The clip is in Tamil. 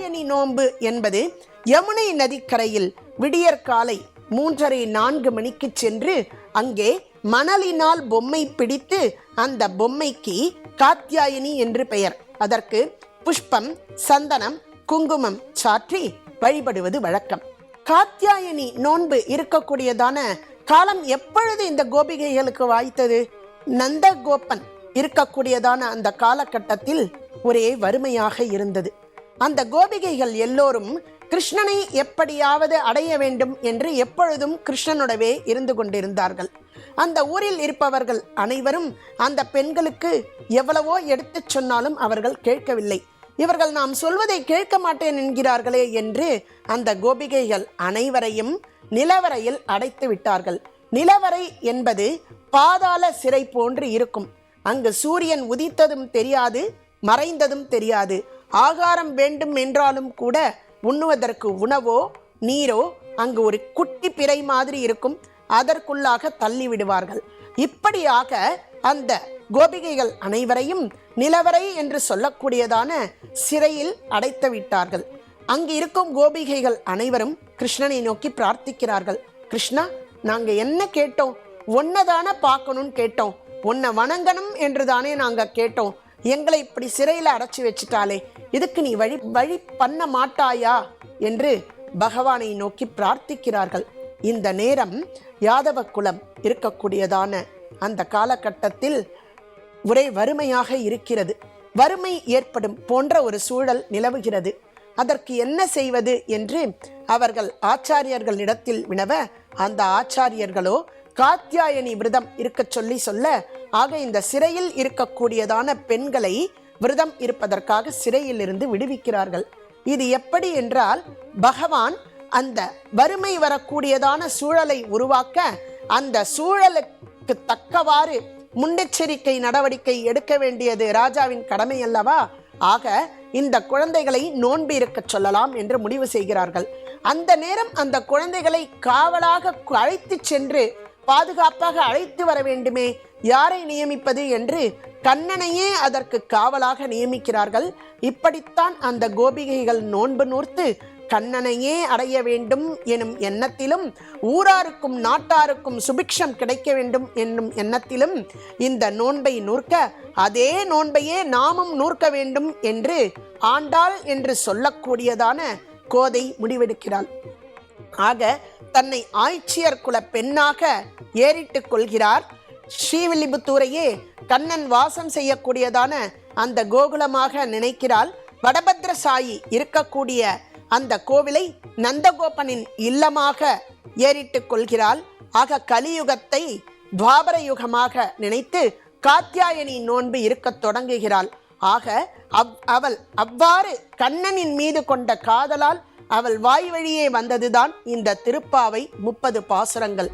காத்தியாயனி நோன்பு என்பது யமுனை நதிக்கரையில் விடியற்காலை மூன்றரை நான்கு மணிக்கு சென்று அங்கே மணலினால் பொம்மை பிடித்து அந்த பொம்மைக்கு காத்தியாயினி என்று பெயர். அதற்கு புஷ்பம் சந்தனம் குங்குமம் சாற்றி வழிபடுவது வழக்கம். காத்தியாயனி நோன்பு இருக்கக்கூடியதான காலம் எப்பொழுது இந்த கோபிகைகளுக்கு வாய்த்தது? நந்த கோப்பன் இருக்கக்கூடியதான அந்த காலகட்டத்தில் ஒரே வறுமையாக இருந்தது. அந்த கோபிகைகள் எல்லோரும் கிருஷ்ணனை எப்படியாவது அடைய வேண்டும் என்று எப்பொழுதும் கிருஷ்ணனுடவே இருந்து கொண்டிருந்தார்கள். அந்த ஊரில் இருப்பவர்கள் அனைவரும் அந்த பெண்களுக்கு எவ்வளவோ எடுத்துச் சொன்னாலும் அவர்கள் கேட்கவில்லை. இவர்கள் நாம் சொல்வதை கேட்க மாட்டேன் என்கிறார்களே என்று அந்த கோபிகைகள் அனைவரையும் நிலவரையில் அடைத்து விட்டார்கள். நிலவரை என்பது பாதாள சிறை போன்று இருக்கும். அங்கு சூரியன் உதித்ததும் தெரியாது மறைந்ததும் தெரியாது. ஆகாரம் வேண்டும் என்றாலும் கூட உண்ணுவதற்கு உணவோ நீரோ அங்கு ஒரு குட்டி பிறை மாதிரி இருக்கும். அதற்குள்ளாக தள்ளி விடுவார்கள் இப்படியாக அந்த கோபிகைகள் அனைவரையும் நிலவரை என்று சொல்லக்கூடியதான சிறையில் அடைத்து விட்டார்கள். அங்கு இருக்கும் கோபிகைகள் அனைவரும் கிருஷ்ணனை நோக்கி பிரார்த்திக்கிறார்கள். கிருஷ்ணா நாங்கள் என்ன கேட்டோம்? ஒன்னதான பார்க்கணும்னு கேட்டோம். உன்னை வணங்கணும் என்று தானே நாங்கள் கேட்டோம். எங்களை இப்படி சிறையில் அடைச்சி வச்சிட்டாலே இதுக்கு நீ வழி வழி பண்ண மாட்டாயா? என்று பகவானை நோக்கி பிரார்த்திக்கிறார்கள். இந்த நேரம் யாதவ குலம் இருக்கக்கூடியதான அந்த காலகட்டத்தில் ஒரே வறுமையாக இருக்கிறது. வறுமை ஏற்படும் போன்ற ஒரு சூழல் நிலவுகிறது. அதற்கு என்ன செய்வது என்று அவர்கள் ஆச்சாரியர்களிடத்தில் வினவ அந்த ஆச்சாரியர்களோ காத்தியாயனி விரதம் இருக்கச் சொல்லி சொல்ல ஆக இந்த சிறையில் இருக்கக்கூடியதான பெண்களை விரதம் இருப்பதற்காக சிறையில் இருந்து விடுவிக்கிறார்கள். இது எப்படி என்றால் பகவான் அந்த வறுமை வரக்கூடியதான சூழலை உருவாக்க அந்த சூழலுக்கு தக்கவாறு முன்னெச்சரிக்கை நடவடிக்கை எடுக்க வேண்டியது ராஜாவின் கடமை அல்லவா? ஆக இந்த குழந்தைகளை நோன்பு இருக்க சொல்லலாம் என்று முடிவு செய்கிறார்கள். அந்த நேரம் அந்த குழந்தைகளை காவலாக அழைத்து சென்று பாதுகாப்பாக அழைத்து வர வேண்டுமே? யாரை நியமிப்பது என்று கண்ணனையே அதற்கு காவலாக நியமிக்கிறார்கள். இப்படித்தான் அந்த கோபிகைகள் நோன்பு நூர்த்து கண்ணனையே அடைய வேண்டும் எனும் எண்ணத்திலும் ஊராருக்கும் நாட்டாருக்கும் சுபிக்ஷம் கிடைக்க வேண்டும் என்னும் எண்ணத்திலும் இந்த நோன்பை நூற்க அதே நோன்பையே நாமும் நூற்க வேண்டும் என்று ஆண்டாள் என்று சொல்லக்கூடியதான கோதை முடிவெடுக்கிறாள். ஆக தன்னை ஆய்ச்சியர் குல பெண்ணாக ஏறிட்டுக் கொள்கிறார். ஸ்ரீவில்லிபுத்தூரையே கண்ணன் வாசம் செய்யக்கூடியதான அந்த கோகுலமாக நினைக்கிறாள். வடபத்ர சாயி இருக்கக்கூடிய அந்த கோவிலை நந்தகோபனின் இல்லமாக ஏறிட்டுக் கொள்கிறாள். ஆக கலியுகத்தை துவாபர யுகமாக நினைத்து காத்தியாயனி நோன்பு இருக்கத் தொடங்குகிறாள். ஆக அவ் அவள் அவ்வாறு கண்ணனின் மீது கொண்ட காதலால் அவள் வாய் வழியே வந்ததுதான் இந்த திருப்பாவை முப்பது பாசுரங்கள்.